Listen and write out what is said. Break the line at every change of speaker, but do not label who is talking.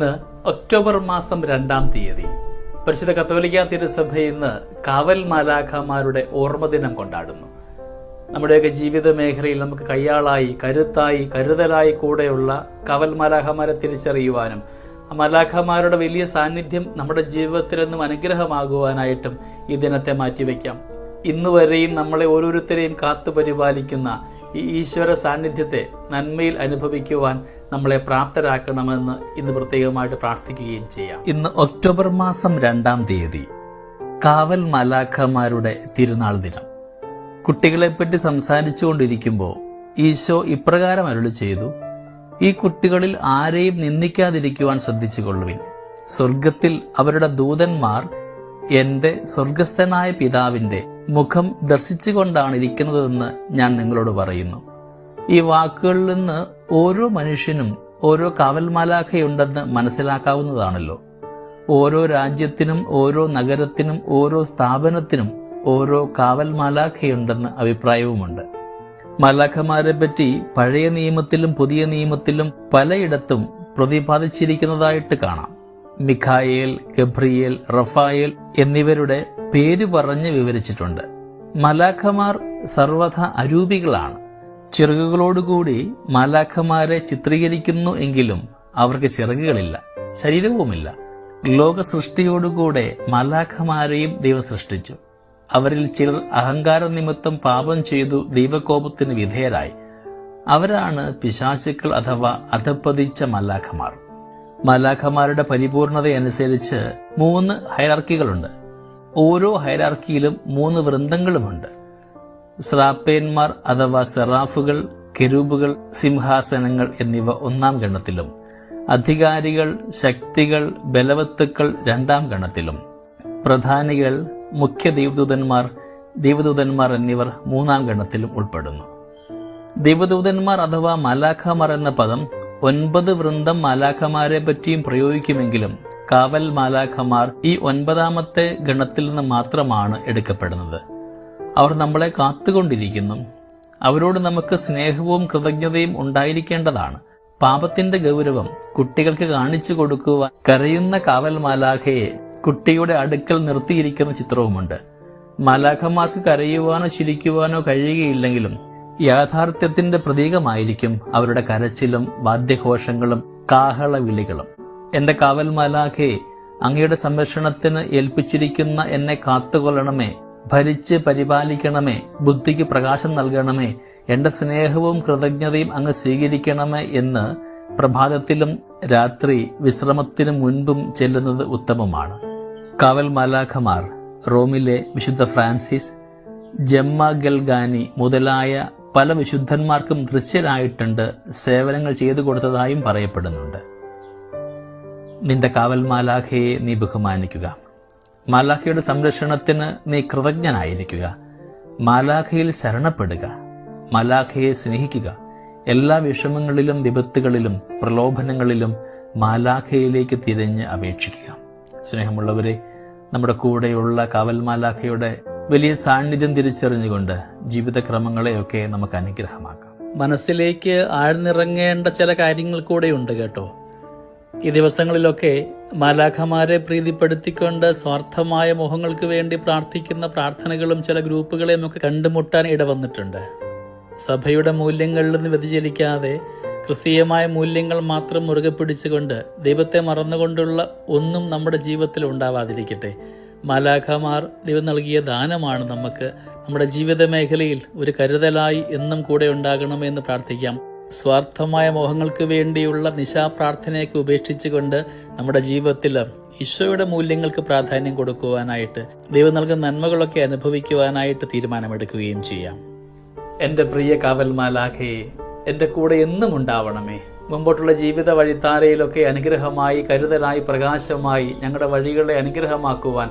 ഇന്ന് ഒക്ടോബർ മാസം രണ്ടാം തീയതി. പരിശുദ്ധ കത്തോലിക്ക തിരുസഭ ഇന്ന് കാവൽ മാലാഖമാരുടെ ഓർമ്മദിനം കൊണ്ടാടുന്നു. നമ്മുടെയൊക്കെ ജീവിത മേഖലയിൽ നമുക്ക് കയ്യാളായി കരുത്തായി കരുതലായി കൂടെയുള്ള കാവൽ മാലാഖമാരെ തിരിച്ചറിയുവാനും ആ മാലാഖമാരുടെ വലിയ സാന്നിധ്യം നമ്മുടെ ജീവിതത്തിൽ നിന്നും അനുഗ്രഹമാകുവാനായിട്ടും ഈ ദിനത്തെ മാറ്റിവെക്കാം. ഇന്ന് വരെയും നമ്മളെ ഓരോരുത്തരെയും കാത്തു പരിപാലിക്കുന്ന ഈ ഈശ്വര സാന്നിധ്യത്തെ നന്മയിൽ അനുഭവിക്കുവാൻ നമ്മളെ പ്രാപ്തരാക്കണമെന്ന് ഇന്ന് പ്രത്യേകമായിട്ട് പ്രാർത്ഥിക്കുകയും ചെയ്യാം. ഇന്ന് ഒക്ടോബർ മാസം രണ്ടാം തീയതി കാവൽ മലാഖമാരുടെ തിരുനാൾ ദിനം. കുട്ടികളെപ്പറ്റി സംസാരിച്ചുകൊണ്ടിരിക്കുമ്പോൾ ഈശോ ഇപ്രകാരം അരുളി ചെയ്തു ഈ കുട്ടികളിൽ ആരെയും നിന്ദിക്കാതിരിക്കുവാൻ ശ്രദ്ധിച്ചുകൊള്ളുവിൻ. സ്വർഗത്തിൽ അവരുടെ ദൂതന്മാർ എന്റെ സ്വർഗസ്ഥനായ പിതാവിന്റെ മുഖം ദർശിച്ചുകൊണ്ടാണ് ഇരിക്കുന്നതെന്ന് ഞാൻ നിങ്ങളോട് പറയുന്നു. ഈ വാക്കുകളിൽ നിന്ന് ഓരോ മനുഷ്യനും ഓരോ കാവൽമാലാഖയുണ്ടെന്ന് മനസ്സിലാക്കാവുന്നതാണല്ലോ. ഓരോ രാജ്യത്തിനും ഓരോ നഗരത്തിനും ഓരോ സ്ഥാപനത്തിനും ഓരോ കാവൽമാലാഖയുണ്ടെന്ന് അഭിപ്രായവുമുണ്ട്. മാലാഖമാരെ പറ്റി പഴയ നിയമത്തിലും പുതിയ നിയമത്തിലും പലയിടത്തും പ്രതിപാദിച്ചിരിക്കുന്നതായിട്ട് കാണാം. മിഖായേൽ ഗബ്രിയേൽ റഫായേൽ എന്നിവരുടെ പേര് പറഞ്ഞ് വിവരിച്ചിട്ടുണ്ട്. മലാഖമാർ സർവഥ അരൂപികളാണ്. ചിറകുകളോടുകൂടി മാലാഖമാരെ ചിത്രീകരിക്കുന്നു എങ്കിലും അവർക്ക് ചിറകുകളില്ല ശരീരവുമില്ല. ലോക സൃഷ്ടിയോടുകൂടെ മാലാഖമാരെയും ദൈവം സൃഷ്ടിച്ചു. അവരിൽ ചിലർ അഹങ്കാര നിമിത്തം പാപം ചെയ്തു ദൈവകോപത്തിന് വിധേയരായി. അവരാണ് പിശാചുക്കൾ അഥവാ അധപ്പതിച്ച മലാഖമാർ. മലാഖമാരുടെ പരിപൂർണതയനുസരിച്ച് മൂന്ന് ഹൈറാർക്കികളുണ്ട് ഓരോ ഹൈറാർക്കിയിലും മൂന്ന് വൃന്ദങ്ങളുമുണ്ട്. സ്രാപ്പേന്മാർ അഥവാ സെറാഫുകൾ കെരൂബുകൾ സിംഹാസനങ്ങൾ എന്നിവ ഒന്നാം ഗണത്തിലും. അധികാരികൾ ശക്തികൾ ബലവത്തുക്കൾ രണ്ടാം ഗണത്തിലും. പ്രധാനികൾ മുഖ്യ ദൈവദൂതന്മാർ ദൈവദൂതന്മാർ എന്നിവർ മൂന്നാം ഗണത്തിലും ഉൾപ്പെടുന്നു. ദൈവദൂതന്മാർ അഥവാ മാലാഖമാർ എന്ന പദം ഒൻപത് വൃന്ദം മാലാഖമാരെ പറ്റിയും പ്രയോഗിക്കുമെങ്കിലും കാവൽ മാലാഖമാർ ഈ ഒൻപതാമത്തെ ഗണത്തിൽ നിന്ന് മാത്രമാണ് എടുക്കപ്പെടുന്നത്. അവർ നമ്മളെ കാത്തുകൊണ്ടിരിക്കുന്നു. അവരോട് നമുക്ക് സ്നേഹവും കൃതജ്ഞതയും ഉണ്ടായിരിക്കേണ്ടതാണ്. പാപത്തിന്റെ ഗൗരവം കുട്ടികൾക്ക് കാണിച്ചു കൊടുക്കുവാൻ കരയുന്ന കാവൽ മാലാഖയെ കുട്ടിയുടെ അടുക്കൽ നിർത്തിയിരിക്കുന്ന ചിത്രവുമുണ്ട്. മാലാഖമാർക്ക് കരയുവാനോ ചിരിക്കുവാനോ കഴിയുകയില്ലെങ്കിലും യാഥാർത്ഥ്യത്തിന്റെ പ്രതീകമായിരിക്കും അവരുടെ കരച്ചിലും വാദ്യഘോഷങ്ങളും കാഹള വിളികളും എന്റെ കാവൽ മാലാഖയെ അങ്ങയുടെ സംരക്ഷണത്തിന് ഏൽപ്പിച്ചിരിക്കുന്ന എന്നെ കാത്തുകൊള്ളണമേ. ഭരിച്ച് പരിപാലിക്കണമേ ബുദ്ധിക്ക് പ്രകാശം നൽകണമേ എന്റെ സ്നേഹവും കൃതജ്ഞതയും അങ്ങ് സ്വീകരിക്കണമേ എന്ന് പ്രഭാതത്തിലും രാത്രി വിശ്രമത്തിനു മുൻപും ചെല്ലുന്നത് ഉത്തമമാണ്. കാവൽ മാലാഖമാർ റോമിലെ വിശുദ്ധ ഫ്രാൻസിസ് ജമ്മ ഗൽഗാനി മുതലായ പല വിശുദ്ധന്മാർക്കും ദൃശ്യരായിട്ടുണ്ട് സേവനങ്ങൾ ചെയ്തു കൊടുത്തതായും പറയപ്പെടുന്നുണ്ട്. നിന്റെ കാവൽ മാലാഖയെ നീ ബഹുമാനിക്കുക. മാലാഖയുടെ സംരക്ഷണത്തിന് നീ കൃതജ്ഞനായിരിക്കുക. മാലാഖയിൽ ശരണപ്പെടുക. മാലാഖയെ സ്നേഹിക്കുക. എല്ലാ വിഷമങ്ങളിലും വിപത്തുകളിലും പ്രലോഭനങ്ങളിലും മാലാഖയിലേക്ക് തിരിഞ്ഞ് അപേക്ഷിക്കുക. സ്നേഹമുള്ളവരെ നമ്മുടെ കൂടെയുള്ള കാവൽ മാലാഖയുടെ വലിയ സാന്നിധ്യം തിരിച്ചറിഞ്ഞുകൊണ്ട് ജീവിതക്രമങ്ങളെയൊക്കെ നമുക്ക് അനുഗ്രഹമാക്കാം. മനസ്സിലേക്ക് ആഴ്ന്നിറങ്ങേണ്ട ചില കാര്യങ്ങൾ കൂടെയുണ്ട് കേട്ടോ. ഈ ദിവസങ്ങളിലൊക്കെ മാലാഖമാരെ പ്രീതിപ്പെടുത്തിക്കൊണ്ട് സ്വാർത്ഥമായ മോഹങ്ങൾക്ക് വേണ്ടി പ്രാർത്ഥിക്കുന്ന പ്രാർത്ഥനകളും ചില ഗ്രൂപ്പുകളെയും ഒക്കെ കണ്ടുമുട്ടാൻ ഇടവന്നിട്ടുണ്ട് സഭയുടെ മൂല്യങ്ങളിൽ നിന്ന് വ്യതിചലിക്കാതെ ക്രിസ്തീയമായ മൂല്യങ്ങൾ മാത്രം മുറുകെ പിടിച്ചുകൊണ്ട് ദൈവത്തെ മറന്നുകൊണ്ടുള്ള ഒന്നും നമ്മുടെ ജീവിതത്തിൽ ഉണ്ടാവാതിരിക്കട്ടെ. മാലാഖമാർ ദൈവം നൽകിയ ദാനമാണ് നമുക്ക് നമ്മുടെ ജീവിത മേഖലയിൽ ഒരു കരുതലായി എന്നും കൂടെ ഉണ്ടാകണമെന്ന് പ്രാർത്ഥിക്കാം. സ്വാർത്ഥമായ മോഹങ്ങൾക്ക് വേണ്ടിയുള്ള നിശാപ്രാർത്ഥനയൊക്കെ ഉപേക്ഷിച്ചുകൊണ്ട് നമ്മുടെ ജീവിതത്തിൽ ഈശോയുടെ മൂല്യങ്ങൾക്ക് പ്രാധാന്യം കൊടുക്കുവാനായിട്ട് ദൈവം നൽകുന്ന നന്മകളൊക്കെ അനുഭവിക്കുവാനായിട്ട് തീരുമാനമെടുക്കുകയും ചെയ്യാം. എന്റെ പ്രിയ കാവൽമാലാഖയെ എന്റെ കൂടെ എന്നും ഉണ്ടാവണമേ. മുമ്പോട്ടുള്ള ജീവിത വഴിത്താരയിലൊക്കെ അനുഗ്രഹമായി കരുതലായി പ്രകാശമായി ഞങ്ങളുടെ വഴികളെ അനുഗ്രഹമാക്കുവാൻ